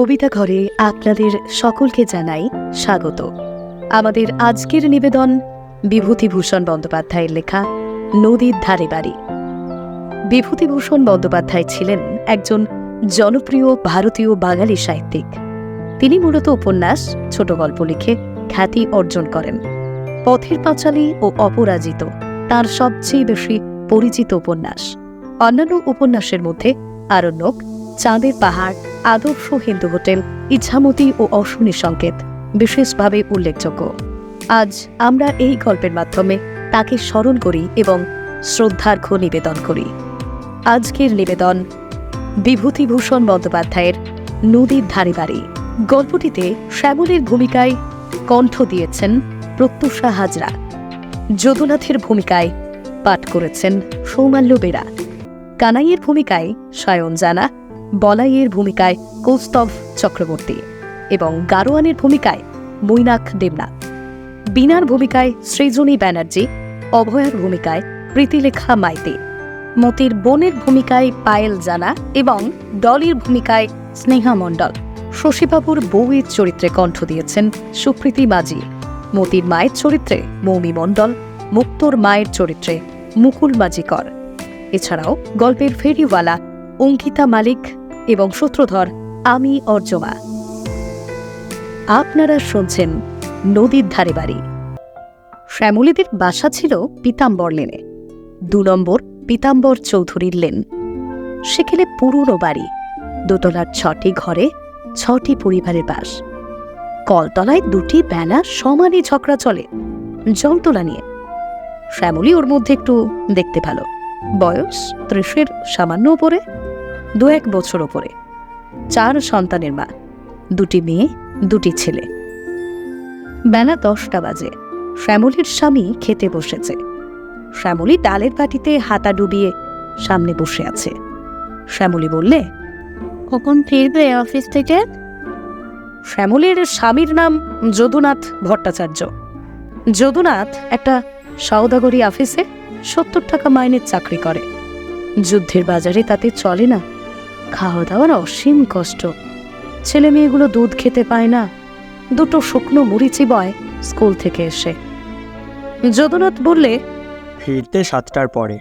কবিতা ঘরে আপনাদের সকলকে জানাই স্বাগত। আমাদের আজকের নিবেদন বিভূতিভূষণ বন্দ্যোপাধ্যায়ের লেখা নদীর ধারে বাড়ি। বিভূতিভূষণ বন্দ্যোপাধ্যায় ছিলেন একজন জনপ্রিয় ভারতীয় বাঙালি সাহিত্যিক। তিনি মূলত উপন্যাস, ছোট গল্প লিখে খ্যাতি অর্জন করেন। পথের পাঁচালী ও অপরাজিত তার সবচেয়ে বেশি পরিচিত উপন্যাস। অন্যান্য উপন্যাসের মধ্যে আরণ্যক, চাঁদের পাহাড় আদর্শ হিন্দু হোটেল, ইচ্ছামতি ও অশ্বনী সংকেত, বিশেষভাবে উল্লেখযোগ্য। আজ আমরা এই গল্পের মাধ্যমে তাকে স্মরণ করি এবং শ্রদ্ধার্ঘ নিবেদন করি। আজকের নিবেদন বিভূতিভূষণ বন্দ্যোপাধ্যায়ের নদীর ধারে বাড়ি। গল্পটিতে শ্যামলের ভূমিকায় কণ্ঠ দিয়েছেন প্রত্যুষা হাজরা। যদুনাথের ভূমিকায় পাঠ করেছেন সৌমাল্য বেরা। কানাইয়ের ভূমিকায় সায়ন জানা বলাইয়ের ভূমিকায় কৌস্তভ চক্রবর্তী এবং গারোয়ানের ভূমিকায় মৈনাক দেবনাথ। বিনার ভূমিকায় সৃজনী ব্যানার্জি, অভয়ার ভূমিকায় প্রীতিলেখা মাইতি। মতির বোনের ভূমিকায় পায়েল জানা এবং ডলির ভূমিকায় স্নেহা মণ্ডল। শশীবাবুর বউয়ের চরিত্রে কণ্ঠ দিয়েছেন সুপ্রীতি মাঝি। মতির মায়ের চরিত্রে মৌমি মণ্ডল। মুক্তোর মায়ের চরিত্রে মুকুল মাজিকর। এছাড়াও গল্পের ফেরিওয়ালা অঙ্কিতা মালিক এবং সূত্রধর আমি অর্জমা। আপনারা শুনছেন নদীর ধারে বাড়ি। শ্যামলীদের বাসা ছিল পিতাম্বর লেনে। দু নম্বর পিতাম্বর চৌধুরীর লেন। সেখানে পুরনো বাড়ি। দোতলার ছটি ঘরে ছটি পরিবারের বাস। কলতলায় দুটি ব্যানার সমানই ঝগড়া চলে জলতলা নিয়ে। শ্যামলী ওর মধ্যে একটু দেখতে ভালো। বয়স ত্রিশের সামান্য ওপরে দু এক বছর ওপরে। চার সন্তানের মা দুটি মেয়ে দুটি ছেলে। বেলা দশটা বাজে। শ্যামলীর স্বামী খেতে বসেছে। শ্যামলী ডালের পাটিতে হাতা ডুবিয়ে সামনে বসে আছে। শ্যামলী বললে কখন ফিরবে অফিস থেকে? শ্যামলীর স্বামীর নাম যদুনাথ ভট্টাচার্য। যদুনাথ একটা সওদাগরি অফিসে সত্তর টাকা মাইনের চাকরি করে। যুদ্ধের বাজারে তাতে চলে না। খাওয়া দাওয়ার অসীম কষ্ট। ছেলে মেয়েগুলো দুধ খেতে পায় না। দুটো শুকনো মুড়ি চিবয় স্কুল থেকে এসে। যদুনাথ বললে ফিরতে সাতটার পরে।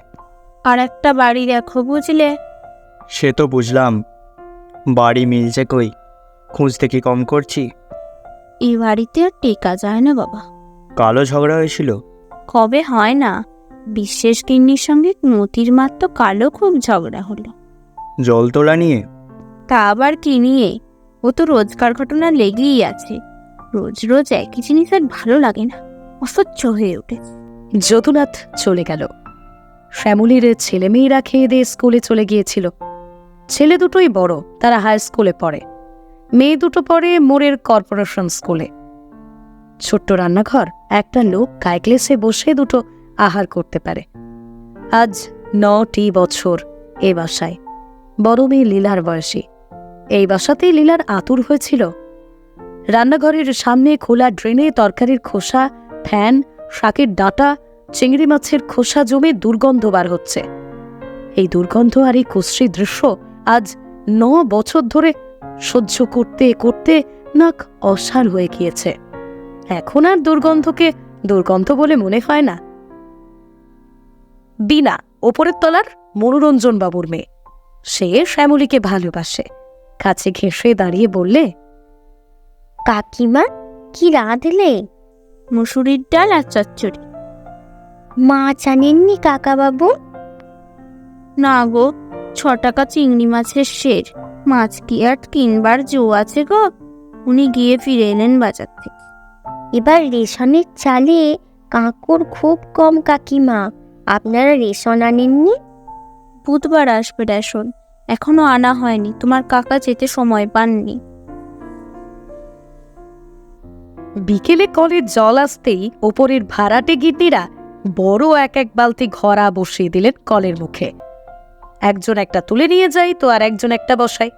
আর একটা বাড়ি দেখো বুঝলে? সে তো বুঝলাম। বাড়ি মিলছে কই? খুঁজতে কি কম করছি? এই বাড়িতে আর টেকা যায় না বাবা। কালো ঝগড়া হয়েছিল? কবে হয় না? বিশেষ কিন্নির সঙ্গে মতির মাত্র কালো খুব ঝগড়া হলো। জল তোলা নিয়ে। তা আবার কি নিয়ে? ও তো রোজকার ঘটনা লেগেই আছে। রোজ রোজ একই জিনিস আর ভালো লাগে না। অসহ্য হয়ে উঠেছে যদুনাথ চলে গেল। শ্যামলীর ছেলেমেয়েরা খেয়ে দিয়ে স্কুলে চলে গিয়েছিল। ছেলে দুটোই বড় তারা হাই স্কুলে পড়ে। মেয়ে দুটো পড়ে মোড়ের কর্পোরেশন স্কুলে। ছোট্ট রান্নাঘর একটা লোক কায়ক্লেসে বসে দুটো আহার করতে পারে। আজ নটি বছর এ বাসায়। বড় মেয়ে লীলার বয়সী। এই বাসাতেই লীলার আতুর হয়েছিল। রান্নাঘরের সামনে খোলা ড্রেনে তরকারির খোসা, ফ্যান, শাকের ডাঁটা, চিংড়ি মাছের খোসা জমে দুর্গন্ধ বার হচ্ছে। এই দুর্গন্ধ আর এই কুশ্রী দৃশ্য আজ ন বছর ধরে সহ্য করতে করতে নাক অসার হয়ে গিয়েছে। এখন আর দুর্গন্ধকে দুর্গন্ধ বলে মনে হয় না। বিনা ওপরের তলার মনোরঞ্জন বাবুর মেয়ে। সে শ্যামলীকে ভালোবাসে। কাছে ঘেঁষে দাঁড়িয়ে বললে কাকিমা কি রাঁধলে? মুসুরির ডাল আর চচ্চড়ি। মাছ আনেননি কাকাবাবু? না গো ছ টাকা চিংড়ি মাছের শের। মাছ কি আর কিনবার জো আছে গো? উনি গিয়ে ফিরে এলেন বাজার থেকে। এবার রেশনের চালে কাঁকড় খুব কম কাকিমা। আপনারা রেশন আনেননি? বুধবার আসবে রেশন। এখনও আনা হয়নি। তোমার কাকা যেতে সময় পাননি। বিকেলে কলের জল আসতেই ওপরের ভাড়াটে গিন্নিরা বড় এক এক বালতি ঘরা বসিয়ে দিলেন কলের মুখে। একজন একটা তুলে নিয়ে যায় তো আর একজন একটা বসায়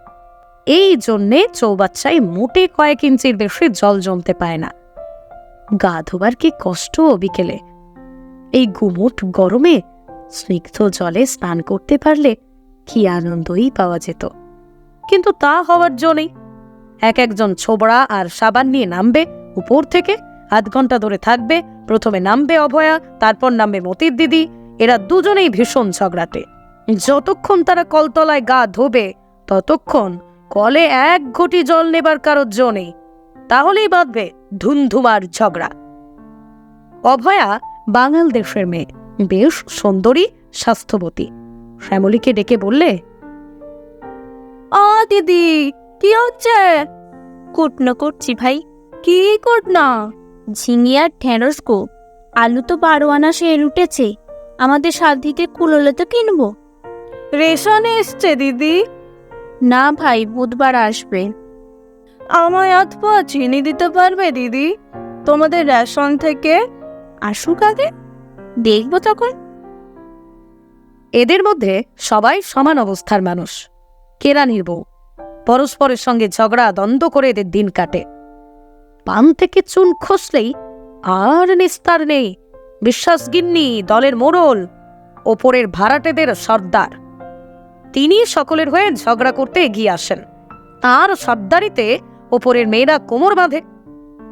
এই জন্যে চৌবাচ্চায় মোটে কয়েক ইঞ্চির বেশি জল জমতে পায় না। গা ধোবার কি কষ্ট বিকেলে। এই গুমোট গরমে স্নিগ্ধ জলে স্নান করতে পারলে কি আনন্দই পাওয়া যেত। কিন্তু তা হওয়ার জো নেই। এক একজন ছোবড়া আর সাবান নিয়ে নামবে উপর থেকে, আধ ঘণ্টা ধরে থাকবে, প্রথমে নামবে অভয়া, তারপর নামবে মতির দিদি, এরা দুজনেই ভীষণ ঝগড়াটে। যতক্ষণ তারা কলতলায় গা ধোবে, ততক্ষণ কলে এক ঘটি জল নেবার কারোর জো নেই। তাহলেই বাঁধবে ধুমধুমার ঝগড়া। অভয়া বাঙাল দেশের মেয়ে। বেশ সুন্দরী স্বাস্থ্যবতী। শ্যামলীকে ডেকে বললে ও দিদি কি হচ্ছে? কুটনো করছি ভাই। কি কুটনো? ঝিঙে আর ঢেঁড়স গো। আলু তো বারো আনা শের উঠেছে। আমাদের সাধ্যিতে কুলোলে তো কিনবো? রেশন এসছে দিদি? না ভাই বুধবার আসবে। আমায় অথবা চিনি দিতে পারবে দিদি? তোমাদের রেশন থেকে? আসুক আগে। দেখব তখন। এদের মধ্যে সবাই সমান অবস্থার মানুষ। কেরানির বউ। পরস্পরের সঙ্গে ঝগড়া, দ্বন্দ্ব করে এদের দিন কাটে। পান থেকে চুন খসলেই আর নিস্তার নেই। বিশ্বাস গিন্নি দলের মোড়ল, ওপরের ভাড়াটেদের সর্দার। তিনি সকলের হয়ে ঝগড়া করতে এগিয়ে আসেন। তার সর্দারিতে ওপরের মেয়েরা কোমর বাঁধে।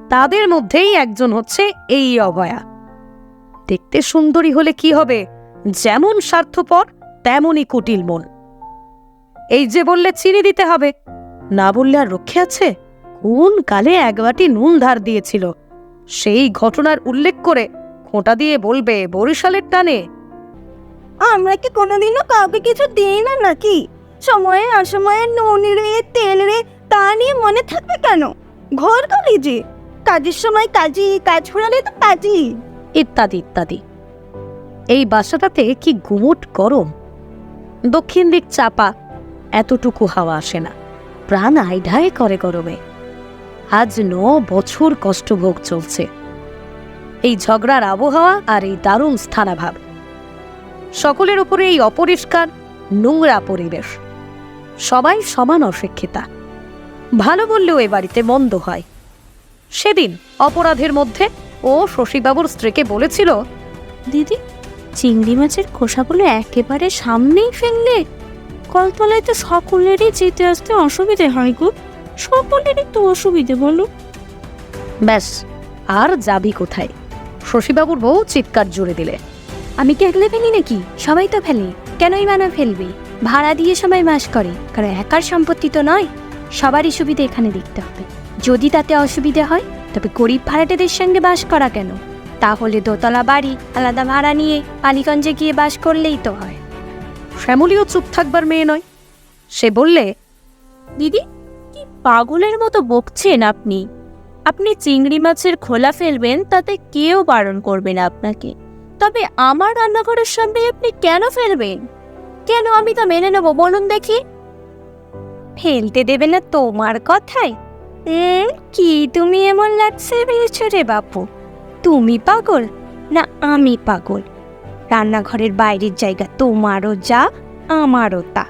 তাদের মধ্যেই একজন হচ্ছে এই অভয়া। দেখতে সুন্দরী হলে কি হবে? যেমন স্বার্থপর, তেমনই কুটিল মন। এই যে বললে চিনি দিতে হবে। না বললে আর রক্ষে আছে? কোন কালে এক বাটি নুন ধার দিয়েছিল? সেই ঘটনার উল্লেখ করে খোঁটা দিয়ে বলবে বরিশালের টানে, আমরা কি কোনোদিনও কাউকে কিছু দিই না নাকি? সময়ে অসময়ে নুন রে, তেল রে, তা নিয়ে মনে থাকবে কেন? ঘর করি যে। কাজের সময় কাজই কাজ ফুরালে তো কাজই ইত্যাদি ইত্যাদি। এই বাসাটাতে কি গুমট গরম? দক্ষিণ দিক চাপা, এতটুকু হাওয়া আসে না। প্রাণ আইঢাই করে গরমে। আজ ন বছর কষ্টভোগ চলছে। এই ঝগড়ার আবহাওয়া আর এই দারুণ স্থানাভাব। সকলের উপরে এই অপরিষ্কার, নোংরা পরিবেশ। সবাই সমান অশিক্ষিতা। ভালো বললেও এ বাড়িতে মন্দ হয়। সেদিন অপরাধের মধ্যে ও শশীবাবুর স্ত্রীকে বলেছিল দিদি চিংড়ি মাছের খোসাগুলো একেবারে সামনেই ফেললে কলতলায় তো সকলেরই যেতে আসতে অসুবিধে হয় গো। সকলেরই তো অসুবিধে বলো। ব্যাস আর যাবি কোথায়? শশীবাবুর বউ চিৎকার জুড়ে দিলে আমি কি একলে ফেলি নাকি? সবাই তো ফেলে। কেনই মানা ফেলবে? ভাড়া দিয়ে সবাই মাস করে। কারণ একার সম্পত্তি তো নয় সবারই সুবিধা এখানে দেখতে হবে। যদি তাতে অসুবিধা হয় তবে গরিব ভাড়াটেদের সঙ্গে বাস করা কেন? তাহলে দোতলা বাড়ি আলাদা ভাড়া নিয়ে আলিগঞ্জে গিয়ে বাস করলেই তো হয়। শ্যামলীও চুপ থাকবার মেয়ে নয়। সে বললে দিদি কি পাগলের মতো বকছেন আপনি? আপনি চিংড়ি মাছের খোলা ফেলবেন তাতে কেউ বারণ করবে না আপনাকে। তবে আমার রান্নাঘরের সামনে আপনি কেন ফেলবেন? কেন আমি তা মেনে নেব বলুন দেখি। ফেলতে দেবে না তোমার কথায়? কি তুমি এমন লাগছে পেয়েছ রে বাপু? তুমি পাগল? না আমি পাগল। রান্নাঘরের বাইরের জায়গা তোমারও যা আমারও তা।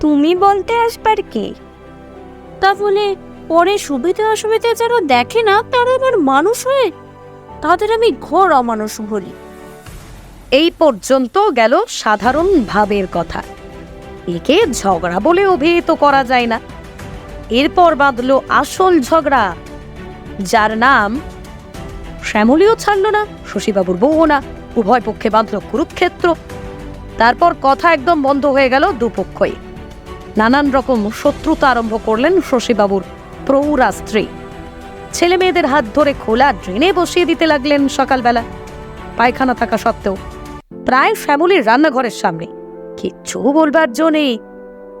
তুমি বলতে আসবার কে? তা বলে পরে সুবিধে অসুবিধা যারা দেখে না তারা আবার মানুষ হয়ে? তাদের আমি ঘোর অমানুষ বলি। এই পর্যন্ত গেল সাধারণ ভাবের কথা। একে ঝগড়া বলে অভিহিত করা যায় না। এরপর বাঁধল আসল ঝগড়া, যার নাম শ্যামলীও ছাড়ল না, শশীবাবুর বউও না, উভয় পক্ষে বাঁধল কুরুক্ষেত্র। তারপর কথা একদম বন্ধ হয়ে গেল দুপক্ষই। নানান রকম শত্রুতা আরম্ভ করলেন শশীবাবুর প্রৌরা স্ত্রী। ছেলে মেয়েদের হাত ধরে খোলা ড্রেনে বসিয়ে দিতে লাগলেন সকালবেলা। পায়খানা থাকা সত্ত্বেও প্রায় শ্যামলীর রান্নাঘরের সামনে। কিচ্ছু বলবার জো নেই।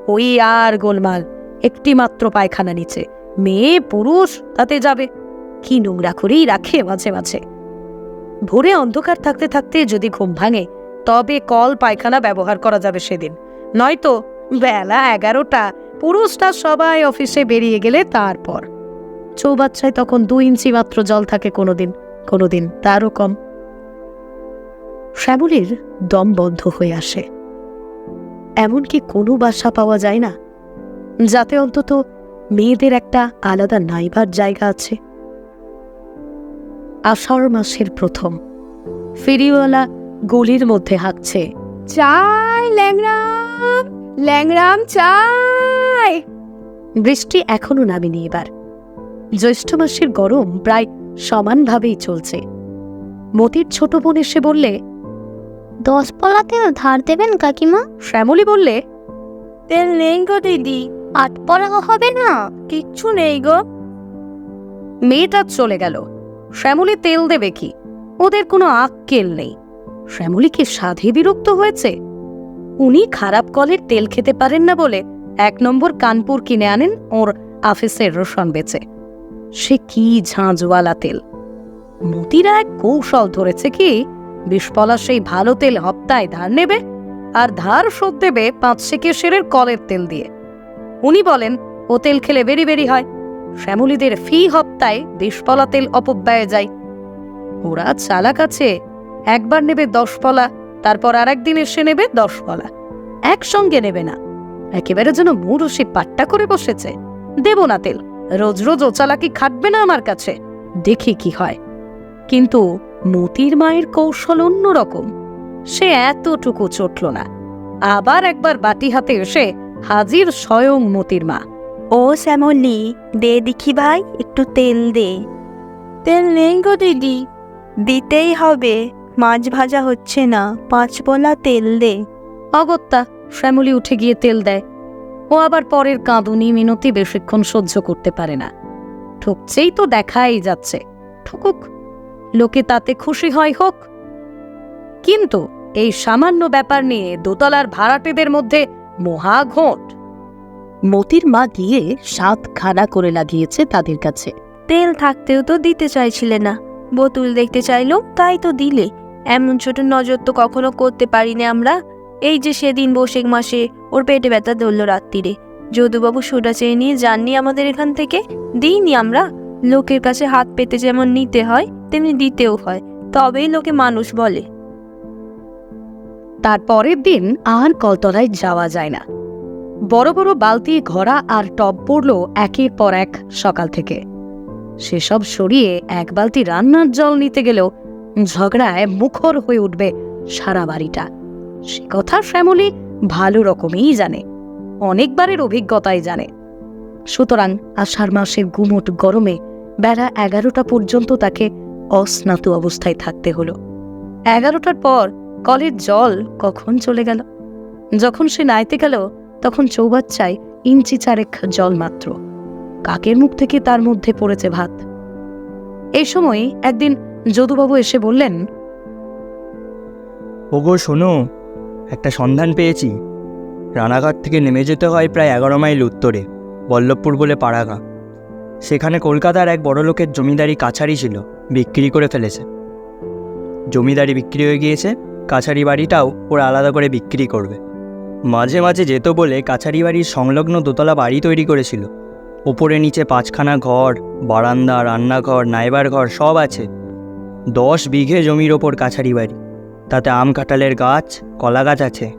ওই আর গোলমাল। একটি মাত্র পায়খানা নিচে। মেয়ে, পুরুষ, তাতে যাবে। কি নোংরা করেই রাখে মাঝে মাঝে। ভোরে অন্ধকার থাকতে থাকতে যদি ঘুম ভাঙে, তবে কল পায়খানা ব্যবহার করা যাবে সেদিন। নয়তো বেলা এগারোটা, পুরুষটা সবাই অফিসে বেরিয়ে গেলে তারপর। চৌবাচ্চায় তখন দু ইঞ্চি মাত্র জল থাকে কোনোদিন কোনোদিন তারও কম। শ্যামলীর দম বন্ধ হয়ে আসে। এমনকি কোনো বাসা পাওয়া যায় না। যাতে অন্তত মেয়েদের একটা আলাদা নাইবার জায়গা আছে। আষাঢ় মাসের প্রথম ফেরিওয়ালা গলির মধ্যে হাঁকছে চাই ল্যাংরাম ল্যাংরাম চাই। বৃষ্টি এখনও নামেনি এবার। জ্যৈষ্ঠ মাসের গরম প্রায় সমানভাবেই চলছে। মতির ছোট বোন এসে বললে দশ পলা তেল ধার দেবেন কাকিমা? শ্যামলী বললে তেল নেই গো দিদি। পলা হবে না? কিচ্ছু নেই গো। মেয়েটা চলে গেল। শ্যামলী তেল দেবে কি? ওদের কোনো আক্কেল নেই। শ্যামলী কি সাধে বিরক্ত হয়েছে? উনি খারাপ কলের তেল খেতে পারেন না বলে এক নম্বর কানপুর কিনে আনেন, ওর আফিসের রোশন বেচে। সে কি ঝাঁঝওয়ালা তেল? মতিরা এক কৌশল ধরেছে কি, বিষপলা সেই ভালো তেল হপ্তায় ধার নেবে আর ধার শোধ দেবে পাঁচ সেকেশের কলের তেল দিয়ে। উনি বলেন, ও তেল খেলে বেরি বেরি হয়। শ্যামলীদের ফি হপ্তায় বিষপলা তেল অপব্যয়ে যায়। ওরা চালাক আছে। একবার নেবে দশ পলা, তারপর আর একদিন এসে নেবে দশ পলা। একসঙ্গে নেবে না। একেবারে যেন মুরুষি পাট্টা করে বসেছে। দেব না তেল। রোজ রোজ ও চালাকি খাটবে না আমার কাছে। দেখি কি হয়। কিন্তু মতির মায়ের কৌশল অন্যরকম। সে এতটুকু চটল না। আবার একবার বাটি হাতে এসে হাজির স্বয়ং মতির মা। ও শ্যামলি দে দেখি ভাই একটু তেল দে। তেল নেই গো দিদি। দিতেই হবে মাছ ভাজা হচ্ছে না পাঁচ পলা তেল দে। অগত্যা শ্যামলী উঠে গিয়ে তেল দেয়। ও আবার পরের কাঁদুনি মিনতি বেশিক্ষণ সহ্য করতে পারে না। ঠকছেই তো দেখাই যাচ্ছে। ঠকুক লোকে তাতে খুশি হয় হোক। কিন্তু এই সামান্য ব্যাপার নিয়ে দোতলার ভাড়াটেদের মধ্যে মহাঘোট মতির মা গিয়ে সাত খানা করে লাগিয়েছে তাদের কাছে। তেল থাকতেও তো দিতে চাইছিলে না। বোতল দেখতে চাইলো তাই তো দিলে। এমন ছোট নজর তো কখনো করতে পারিনি আমরা। এই যে সেদিন বৈশাখ মাসে ওর পেটে ব্যথা ধরলো রাত্রিরে যদুবাবু সোডা চেয়ে নিয়ে যাননি আমাদের এখান থেকে? দিইনি আমরা। লোকের কাছে হাত পেতে যেমন নিতে হয়, তেমনি দিতেও হয়। তবেই লোকে মানুষ বলে। তার পরের দিন আর কলতলায় যাওয়া যায় না। বড় বড় বালতি, ঘোড়া আর টব পড়ল একের পর এক সকাল থেকে। সেসব সরিয়ে এক বালতি রান্নার জল নিতে গেলেও ঝগড়ায় মুখর হয়ে উঠবে সারা বাড়িটা। সে কথা শ্যামলী ভালো রকমই জানে, অনেকবারের অভিজ্ঞতাই জানে। সুতরাং আষাঢ় মাসের গুমোট গরমে বেলা এগারোটা পর্যন্ত তাকে অস্নাত অবস্থায় থাকতে হলো। এগারোটার পর কলের জল কখন চলে গেল? যখন সে নাইতে গেল, তখন চৌবাচ্চায় ইঞ্চি চারেক জল মাত্র। কাকের মুখ থেকে তার মধ্যে পড়েছে ভাত। এই সময় একদিন যদুবাবু এসে বললেন, ওগো, শোনো, একটা সন্ধান পেয়েছি। রানাঘাট থেকে নেমে যেতে হয় প্রায় এগারো মাইল উত্তরে, বল্লভপুর বলে পাড়াগা। সেখানে কলকাতার এক বড় লোকের জমিদারি কাছারি ছিল, বিক্রি করে ফেলেছে। জমিদারি বিক্রি হয়ে গিয়েছে কাছারি বাড়িটাও ওরা আলাদা করে বিক্রি করবে। মাঝে মাঝে যেত বলে কাছারি বাড়ির সংলগ্ন দোতলা বাড়ি তৈরি করেছিল। ওপরে নিচে পাঁচখানা ঘর, বারান্দা, রান্নাঘর, নাইবার ঘর সব আছে। দশ বিঘে জমির ওপর কাছারি বাড়ি। তাতে আম কাঁঠালের গাছ, কলা গাছ আছে।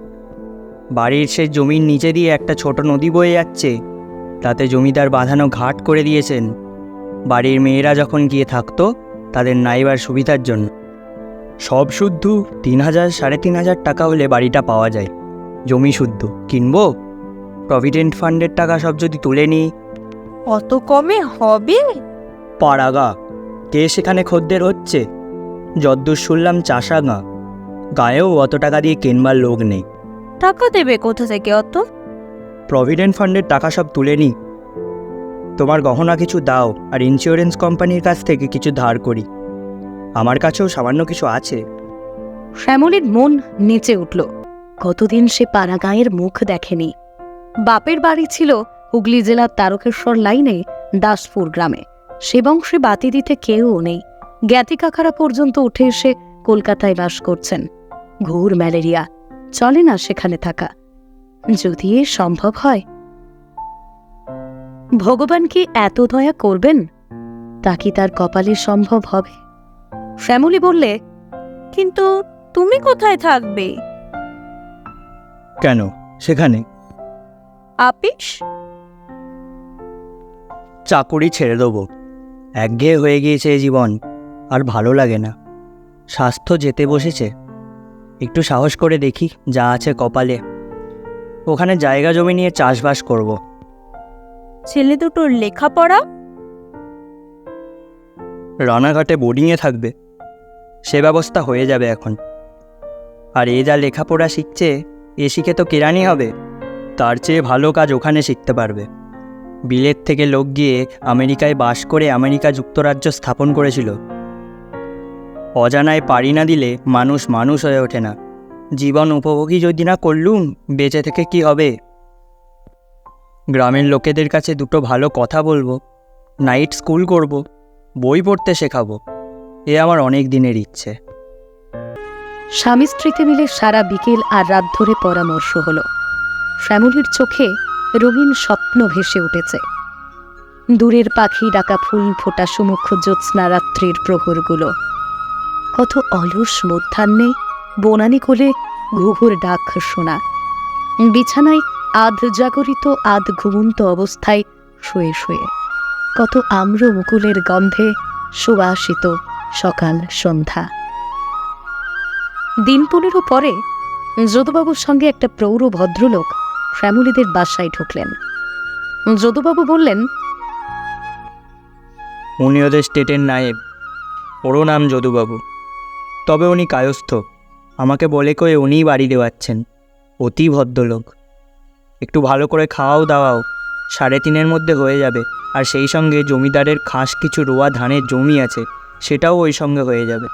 বাড়ির সে জমির নিচে দিয়ে একটা ছোট নদী বয়ে যাচ্ছে। তাতে জমিদার বাঁধানো ঘাট করে দিয়েছেন। বাড়ির মেয়েরা যখন গিয়ে থাকতো, তাদের নাইবার সুবিধার জন্য। সব শুদ্ধ তিন হাজার সাড়ে তিন হাজার টাকা হলে বাড়িটা পাওয়া যায়। জমি শুদ্ধ। কিনবো? প্রভিডেন্ট ফান্ডের টাকা সব যদি তুলে নিই অত কমে হবে? পাড়াগা। কে সেখানে খদ্দের হচ্ছে? যদ্দূর শুনলাম চাষাগা। গায়েও অত টাকা দিয়ে কেনবার লোক নেই। টাকা দেবে কোথা থেকে অত? প্রভিডেন্ট ফান্ডের টাকা সব তুলে নিই তোমার গহনা কিছু দাও আর ইন্স্যুরেন্স কোম্পানির কাছ থেকে কিছু ধার করি। আমার কাছেও সামান্য কিছু আছে। শ্যামলীর মন নেচে উঠল। কতদিন সে পাড়াগাঁয়ের মুখ দেখেনি। বাপের বাড়ি ছিল হুগলি জেলার তারকেশ্বর লাইনে দাসপুর গ্রামে। সে বংশে বাতি দিতে কেউ নেই। জ্ঞাতি কাকারা পর্যন্ত উঠে এসে কলকাতায় বাস করছেন। ঘুর ম্যালেরিয়া, চলে না সেখানে থাকা। যদি এ সম্ভব হয়। ভগবান কি এত দয়া করবেন? তা কি তার কপালে সম্ভব হবে? শ্যামলী বললে কিন্তু তুমি কোথায় থাকবে? কেন? সেখানে। আপিস? চাকুরি ছেড়ে দেবো। একঘেয়ে হয়ে গিয়েছে এই জীবন আর ভালো লাগে না। স্বাস্থ্য যেতে বসেছে। একটু সাহস করে দেখি যা আছে কপালে। ওখানে জায়গা জমি নিয়ে চাষবাস করব। ছেলে দুটোর লেখাপড়া? রানাঘাটে বোর্ডিংয়ে থাকবে। সে ব্যবস্থা হয়ে যাবে এখন। আর এ যা লেখাপড়া শিখছে, এ শিখে তো কেরানি হবে? তার চেয়ে ভালো কাজ ওখানে শিখতে পারবে। বিলেত থেকে লোক গিয়ে আমেরিকায় বাস করে আমেরিকা যুক্তরাজ্য স্থাপন করেছিল। অজানায় পাড়ি না দিলে মানুষ মানুষ হয়ে ওঠে না। জীবন উপভোগী যদি না করলুম, বেঁচে থেকে কি হবে? গ্রামের লোকেদের কাছে দুটো ভালো কথা বলব। নাইট স্কুল করব, বই পড়তে শেখাবো। এ আমার অনেক দিনের ইচ্ছে। স্বামী স্ত্রীতে মিলে সারা বিকেল আর রাত ধরে পরামর্শ হলো। শ্যামলীর চোখে রঙিন স্বপ্ন ভেসে উঠেছে। দূরের পাখি ডাকা ফুল ফোটা সুমুখ জ্যোৎস্না রাত্রির প্রহরগুলো। কত অলস মধ্যাহ্নে বনানি কোলে ঘুঘুর ডাক শোনা। বিছানায় আধ জাগরিত, আধ ঘুমন্ত অবস্থায় শুয়ে শুয়ে। কত আম্র মুকুলের গন্ধে সুবাসিত সকাল সন্ধ্যা। দিন পনেরো পরে যদুবাবুর সঙ্গে একটা প্রৌঢ় ভদ্রলোক ফ্যামিলিদের বাসায় ঢুকলেন। যদুবাবু বললেন, উনি ওদের স্টেটের নায়েব। ওরও নাম যদুবাবু। তবে উনি কায়স্থ। আমাকে বলে কয়ে উনিই বাড়ি দেওয়াচ্ছেন। অতি ভদ্রলোক। একটু ভালো করে খাওয়াও দাওয়াও। সাড়ে তিনের মধ্যে হয়ে যাবে। আর সেই সঙ্গে জমিদারের খাস কিছু রোয়া ধানের জমি আছে। সেটাও ওই সঙ্গে হয়ে যাবে।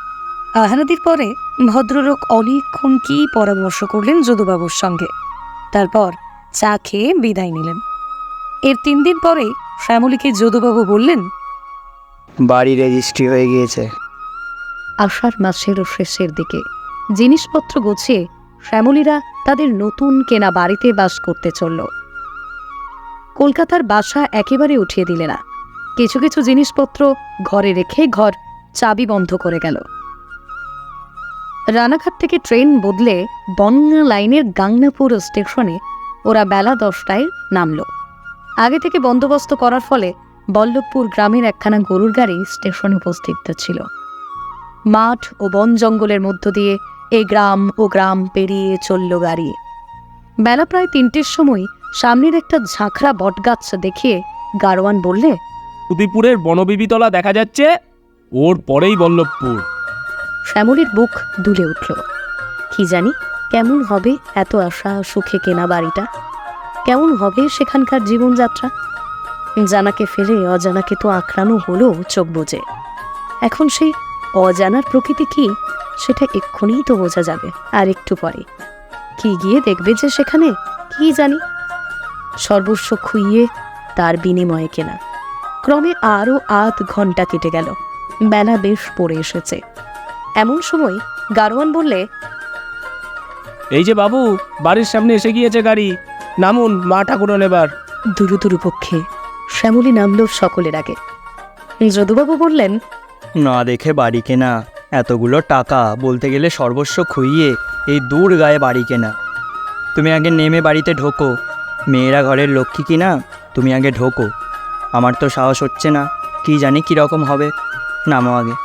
আহারাদির পরে ভদ্রলোক অনেকক্ষণ কি পরামর্শ করলেন যদুবাবুর সঙ্গে। তারপর চা খেয়ে বিদায় নিলেন। এর তিন দিন পরে শ্যামলীকে যদুবাবু বললেন বাড়ি রেজিস্ট্রি হয়ে গিয়েছে। আষাঢ় মাসের শেষের দিকে জিনিসপত্র গুছিয়ে শ্যামলীরা তাদের নতুন কেনা বাড়িতে বাস করতে চলল। কলকাতার বাসা একেবারে উঠিয়ে দিলে না। কিছু কিছু জিনিসপত্র ঘরে রেখে ঘর চাবি বন্ধ করে গেল। রানাঘাট থেকে ট্রেন বদলে বনগা লাইনের গাংনাপুর স্টেশনে ওরা বেলা দশটায় নামল। আগে থেকে বন্দোবস্ত করার ফলে বল্লভপুর গ্রামের একখানা গরুর গাড়ি স্টেশনে উপস্থিত ছিল। মাঠ ও বন জঙ্গলের মধ্য দিয়ে এ গ্রাম ও গ্রাম পেরিয়ে চলল গাড়ি। বেলা প্রায় তিনটের সময় সামনের একটা ঝাঁকড়া বটগাছ দেখিয়ে গারোয়ান বললে উদিপুরের বনবিবিতলা দেখা যাচ্ছে? ওর পরেই বল্লভপুর। শ্যামলীর বুক দুলে উঠল। কি জানি, কেমন হবে এত আশা সুখে কেনা বাড়িটা? কেমন হবে সেখানকার জীবনযাত্রা? জানাকে ফেলে অজানাকে তো আঁকড়ানো হলো চোখ বুজে। এখন সেই অজানার প্রকৃতি কি, সেটা এক্ষুনিই তো বোঝা যাবে, আর একটু পরে। কি গিয়ে দেখবে যে সেখানে, কি জানি? সর্বস্ব খুইয়ে তার বিনিময়ে কেনা। ক্রমে আরও আধ ঘণ্টা কেটে গেল। বেলা বেশ পড়ে এসেছে। এমন সময় গারোয়ান বললে এই যে বাবু বাড়ির সামনে এসে গিয়েছে গাড়ি। নামুন মা ঠাকুরন এবার দুরু দুরু পক্ষে শ্যামলী নামল সকলের আগে। যদুবাবু বললেন না দেখে বাড়ি কেনা এতগুলো টাকা বলতে গেলে সর্বস্ব খুইয়ে এই দূর গায়ে বাড়ি কেনা। তুমি আগে নেমে বাড়িতে ঢোকো। মেয়েরা ঘরের লক্ষ্মী কিনা তুমি আগে ঢোকো। আমার তো সাহস হচ্ছে না কি জানি কীরকম হবে। নামো আগে।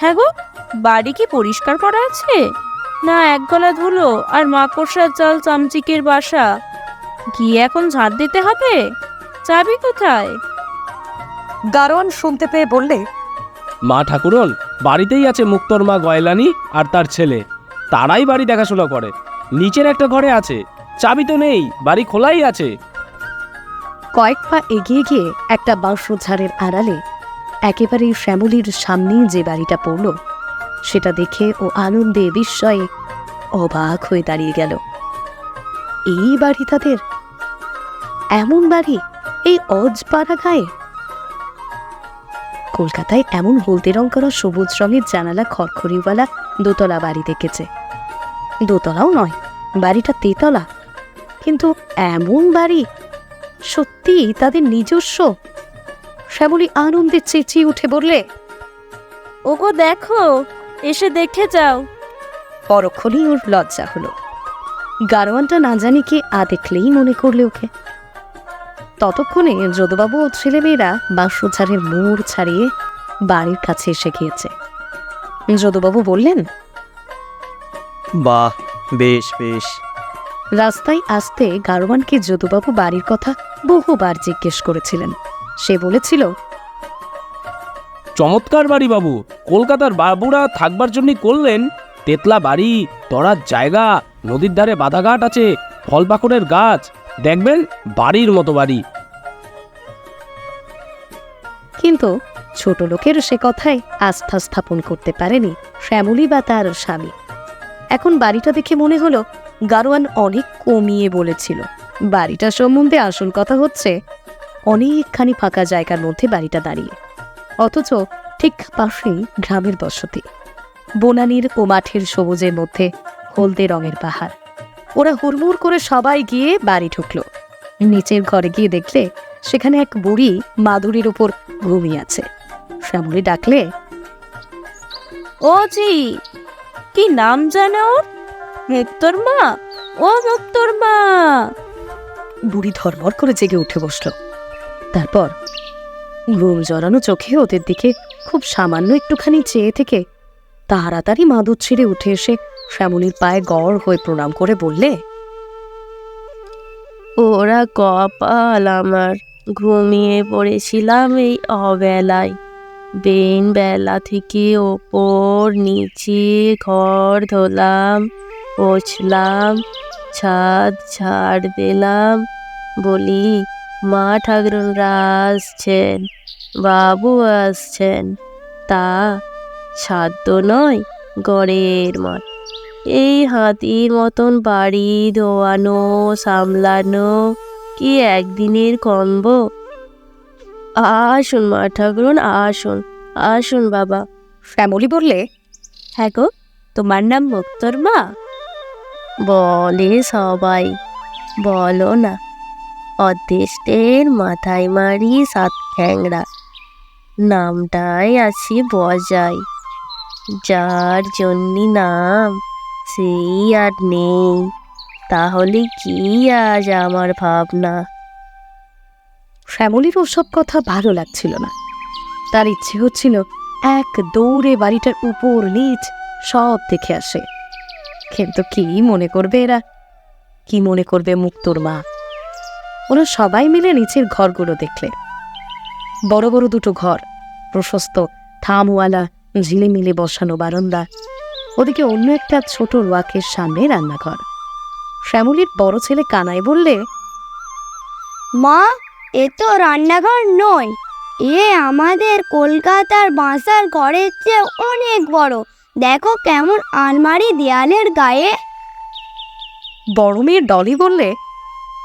হ্যাঁ গো বাড়ি কি পরিষ্কার করা আছে? না এক গলা ধুলো আর মাকড়সার জাল চামচিকের বাসা। গিয়ে এখন ঝাঁট দিতে হবে? চাবি কোথায়? গারোয়ান শুনতে পেয়ে বললে মা ঠাকুরন বাড়িতেই আছে মুক্তর মা গয়লানি আর তার ছেলে। তারাই বাড়ি দেখাশোনা করে। নিচের একটা ঘরে আছে। চাবি তো নেই বাড়ি খোলাই আছে। কয়েক পা এগিয়ে গিয়ে একটা বাঁশ ঝাড়ের আড়ালে একেবারেই শ্যামলীর সামনেই যে বাড়িটা পড়ল, সেটা দেখে ও আনন্দে বিস্ময়ে অবাক হয়ে দাঁড়িয়ে গেল। এই বাড়ি তাদের? এমন বাড়ি? এই অজপাড়া গায়ে? কলকাতায় এমন হলদে রং করা সবুজ রঙের জানালা খড়খড়িওয়ালা দোতলা বাড়ি দেখেছে। দোতলাও নয়, বাড়িটা তেতলা। কিন্তু এমন বাড়ি? সত্যি তাদের নিজস্ব? শ্যামলী আনন্দে চেঁচিয়ে উঠে বললে ওগো দেখো এসে দেখে যাও। পরক্ষণেই ওর লজ্জা হলো। গারোয়ানটা না জানি কি আ দেখলেই মনে করলে ওকে। ততক্ষণে যদুবাবু ও ছেলেমেয়েরা বাঁশঝাড়ের মোড় ছাড়িয়ে বাড়ির কাছে এসে গিয়েছে। যদুবাবু বললেন বাহ বেশ বেশ। রাস্তায় আসতে গারোয়ানকে যদুবাবু বাড়ির কথা বহুবার জিজ্ঞেস করেছিলেন। সে বলেছিল চমৎকার বাড়ি বাবু কলকাতার বাবুরা থাকবার জন্যই করলেন। তেতলা বাড়ি তরার জায়গা নদীর ধারে বাধাঘাট আছে ফল পাকড়ের গাছ দেখবেন বাড়ির মতো বাড়ি। কিন্তু ছোট লোকের সে কথায় আস্থা স্থাপন করতে পারেনি শ্যামলী বা তার স্বামী। এখন বাড়িটা দেখে মনে হলো গারোয়ান অনেক কমিয়ে বলেছিল। বাড়িটা সম্বন্ধে আসল কথা হচ্ছে অনেকখানি ফাঁকা জায়গার মধ্যে বাড়িটা দাঁড়িয়ে। অথচ ঠিক পাশেই গ্রামের বসতি। বনানীর ও মাঠের সবুজের মধ্যে হলদে রঙের পাহাড়। ওরা হুড়মুড় করে সবাই গিয়ে বাড়ি ঢুকলো। নিচের ঘরে গিয়ে দেখলে সেখানে এক বুড়ি মাদুরির উপর ঘুমিয়ে আছে। শ্যামলী ডাকলে ও জি কি নাম জানো? মুক্তর মা? ও মুক্তর মা! বুড়ি ধরমর করে জেগে উঠে বসল। তারপর ঘুম জড়ানো চোখে ওদের দিকে খুব সামান্য একটুখানি চেয়ে থেকে তাড়াতাড়ি মাদুর ছিঁড়ে উঠে এসে শ্যামলীর পায়ে গড় হয়ে প্রণাম করে বললে, ওরা কপাল আমার, ঘুমিয়ে পড়েছিলাম এই অবেলায়। বেন বেলা থেকে ওপর নিচে ঘর ধোলাম পোছলাম, ছাদ ঝাড় দিলাম। বলি মা ঠাকুরনরা আসছেন বাবু আসছেন। তা ছাদ তো নয় গড়ের মাঠ এই হাতির মতন বাড়ি ধোয়ানো সামলানো কি একদিনের কম্ব? আসুন মা ঠাকুরন আসুন আসুন বাবা। শ্যামলী বললে হ্যাঁ গো তোমার নাম মুক্তর মা? বলে সবাই বলো না। অদৃষ্টের মাথায় মারি সাত খ্যাংরা নামটাই আছি বজায়। যার জন্যি নাম, সেই আর নেই। তাহলে কি আজ আমার ভাবনা? শ্যামলীর ওসব কথা ভালো লাগছিল না। তার ইচ্ছে হচ্ছিল এক দৌড়ে বাড়িটার উপর নিচ সব দেখে আসে। কিন্তু কি মনে করবে এরা? কি মনে করবে মুক্তোর মা? ওরা সবাই মিলে নিচের ঘরগুলো দেখলে। বড় বড় দুটো ঘর প্রশস্ত থামওয়ালা ঝিলিমিলে বসানো বারান্দা ওদিকে অন্য একটা ছোট ওয়াকের সামনে রান্নাঘর। শ্যামলীর বড় ছেলে কানায় বললে মা এ তো রান্নাঘর নয়। এ আমাদের কলকাতার বাসার ঘরের চেয়ে অনেক বড়। দেখো কেমন আলমারি দেয়ালের গায়ে। বড় মেয়ে ডলি বললে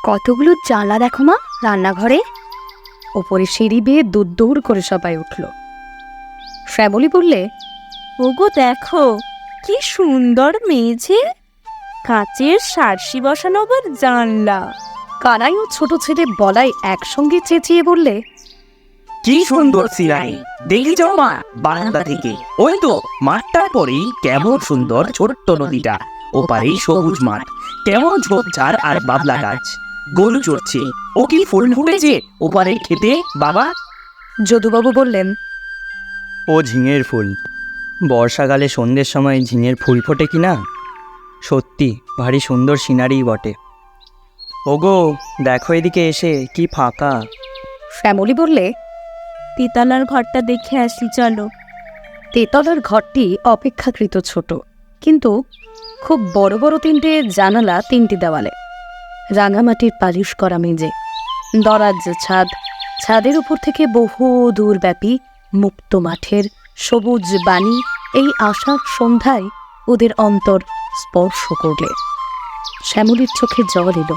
কতগুলো জানলা দেখো মা রান্নাঘরে? ওপরে সিঁড়ি বেয়ে দূর দূর করে সবাই উঠল। শ্যামলী বললে ওগো দেখো কি সুন্দর মেঝে। কাঁচের সারসি বসানো আবার জানলা। কানাই ও ছোট ছেলে বলাই একসঙ্গে চেঁচিয়ে বললে কি সুন্দর সিনারি দেখি যাও মা বারান্দা থেকে। ওই তো মাঠটার পরেই কেমন সুন্দর ছোট্ট নদীটা ওপারেই সবুজ মাঠ কেমন ঝোপঝাড় আর বাবলা গাছ। গরু চড়ছে। ও কি ফুল ফুটেছে। ওপারে খেতে বাবা। যদুবাবু বললেন ও ঝিঙের ফুল। বর্ষাকালে সন্ধ্যের সময় ঝিঙের ফুল ফোটে কি না সত্যি ভারী সুন্দর সিনারি বটে। ওগো দেখো এদিকে এসে কি ফাঁকা। শ্যামলী বললে তিতালার ঘরটা দেখে আসি চলো। তেতলার ঘরটি অপেক্ষাকৃত ছোট কিন্তু খুব বড় বড় তিনটে জানালা তিনটি দেওয়ালে। রাঙামাটির পালিশ করা মেঝে। দরাজ ছাদ, ছাদের উপর থেকে বহু দূরব্যাপী মুক্ত মাঠের সবুজ বাণী এই আশার সন্ধ্যায় ওদের অন্তর স্পর্শ করলে। শ্যামলীর চোখে জল এলো।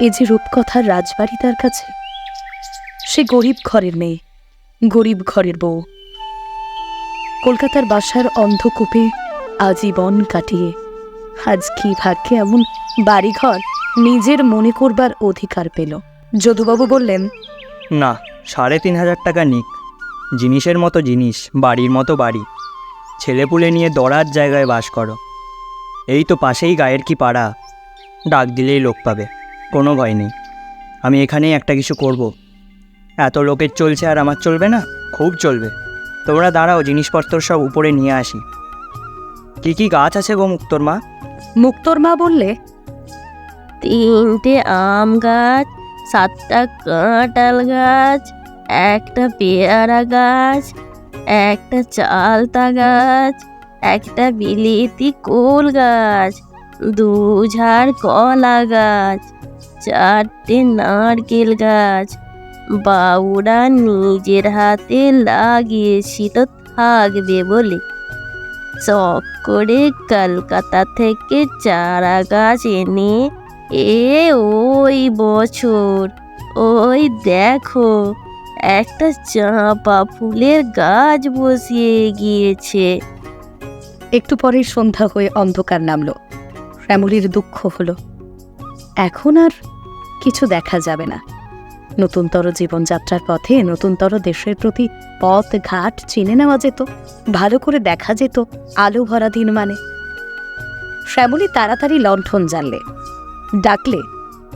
এ যে রূপকথার রাজবাড়ি তার কাছে, সে গরিব ঘরের মেয়ে, গরিব ঘরের বউ। কলকাতার বাসার অন্ধকূপে আজীবন কাটিয়ে, আজ কি ভাগ্যে এমন বাড়িঘর নিজের মনে করবার অধিকার পেল। যদুবাবু বললেন না সাড়ে তিন হাজার টাকা নিক। জিনিসের মতো জিনিস বাড়ির মতো বাড়ি। ছেলেপুলে নিয়ে দরার জায়গায় বাস করো। এই তো পাশেই গায়ের কি পাড়া। ডাক দিলেই লোক পাবে কোনো ভয় নেই। আমি এখানেই একটা কিছু করব। এত লোকের চলছে আর আমার চলবে না? খুব চলবে। তোমরা দাঁড়াও জিনিসপত্র সব উপরে নিয়ে আসি। কি কি গাছ আছে গো মুক্তর মা? মুক্তর মা বললে তিনটে আম গাছ, সাতটা কাঁঠাল গাছ, একটা পেয়ারা গাছ, একটা চালতা গাছ, একটা বিলিতি কোল গাছ, দু ঝাড় কলা গাছ, চারটে নারকেল গাছ। বাবুরা নিজের হাতে লাগিয়েছিল থাকবে বলে। শখ করে কলকাতা থেকে চারা গাছ এনে এ ওই বছর, ওই দেখো, একটা চাঁপা ফুলের গাছ বসিয়ে গিয়েছে। একটু পরেই সন্ধ্যা হয়ে অন্ধকার নামলো। শ্যামলীর দুঃখ হলো। এখন আর কিছু দেখা যাবে না। নতুনতর জীবনযাত্রার পথে নতুনতর দেশের প্রতি পথ ঘাট চিনে নেওয়া যেত, ভালো করে দেখা যেত আলো ভরা দিন মানে। শ্যামলী তাড়াতাড়ি লণ্ঠন জ্বাললে ডাকলে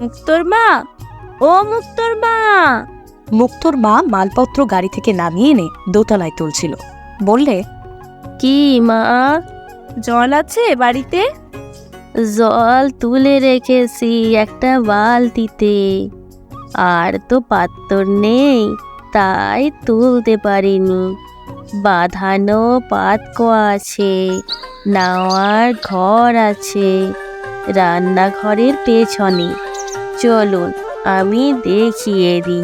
মুক্তর মা ও মুক্তর মা। মুক্তোর মা মালপত্র গাড়ি থেকে নামিয়ে এনে দোতলায় তুলছিল। বললে কি মা জল আছে বাড়িতে? জল তুলে রেখেছি একটা বালতিতে। আর তো পাত্তর নেই তাই তুলতে পারিনি। বাঁধানো পাতকো আছে নাওয়ার ঘর আছে। রান্নাঘরের পেছনে। চলুন আমি দেখিয়ে দিই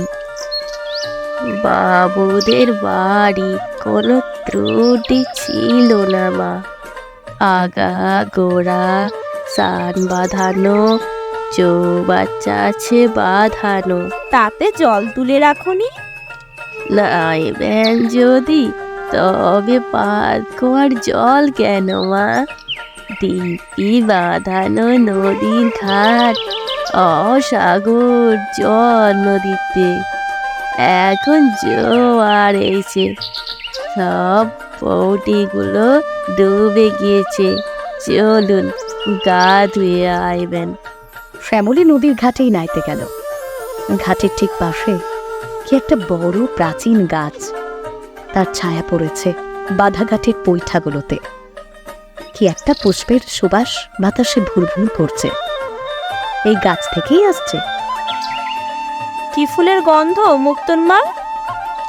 বাবুদের বাড়ি কোনো ত্রুটি ছিল না মা। আগা গোড়া সান বাঁধানো চৌবাচ্চা আছে বাঁধানো। তাতে জল তুলে রাখুনি। নাইবেন যদি তবে পাত জল কেন মা? দিপি বাঁধানো নদীর ঘাট, অসাগর জল নদীতে। এখন জোয়ার এসে সব পৌটিগুলো ডুবে গিয়েছে। চলুন, গা ধুয়ে আইবেন। শ্যামলী নদীর ঘাটেই নাইতে গেল। ঘাটের ঠিক পাশে কি একটা বড় প্রাচীন গাছ। তার ছায়া পড়েছে বাধাঘাটের পৈঠাগুলোতে। কি একটা পুষ্পের সুবাস বাতাসে ভুরভুর করছে। এই গাছ থেকেই আসছে। কি ফুলের গন্ধ মুক্তন মা?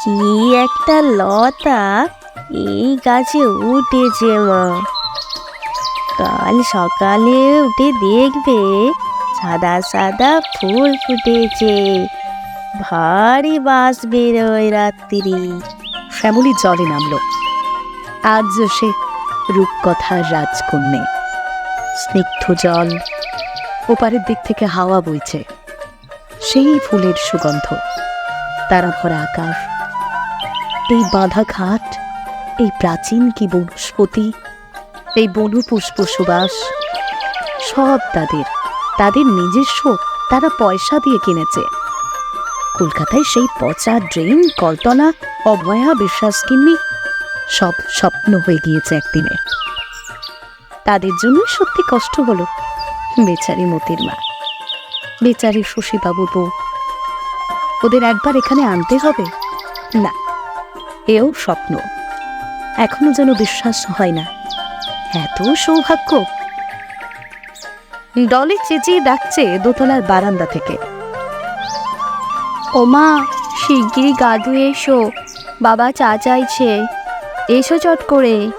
কি একটা লতা এই গাছে উঠেছে মা। কাল সকালে উঠে দেখবে সাদা সাদা ফুল ফুটেছে। ভারী বাস বেরোয় রাত্রি। শ্যামলি জলে নামলো। আজ সে রূপকথার রাজকন্যে। স্নিগ্ধ জল ওপারের দিক থেকে হাওয়া বইছে। সেই ফুলের সুগন্ধ, তারা ভরা আকাশ এই বাঁধা ঘাট এই প্রাচীন কি বনস্পতি, এই বনু পুষ্প সুবাস, সব তাদের তাদের নিজস্ব, তারা পয়সা দিয়ে কিনেছে। কলকাতায় সেই পচা ড্রেন কলতলা অভয়া বিশ্বাস কিন্নি। সব স্বপ্ন হয়ে গিয়েছে একদিনে। তাদের জন্য সত্যি কষ্ট হলো বেচারি মতির মা। বেচারি শশীবাবুর বউ। ওদের একবার এখানে আনতে হবে? না, এও স্বপ্ন। এখনও যেন বিশ্বাস হয় না। এত সৌভাগ্য। ডলি চেঁচিয়ে ডাকছে দোতলার বারান্দা থেকে। ওমা, শিগগিরই গা ধুয়ে এসো। বাবা চা চাইছে। এসো চট করে।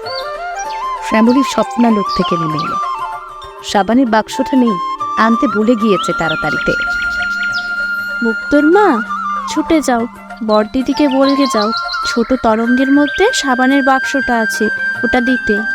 শ্যামলী স্বপ্নালোক থেকে নেমে এলো। সাবানের বাক্সটা নেই আনতে ভুলে গিয়েছে তাড়াতাড়িতে। মুক্তর মা ছুটে যাও। বড়দিদিকে বলকে যাও ছোট তরঙ্গের মধ্যে সাবানের বাক্সটা আছে ওটা দিতে।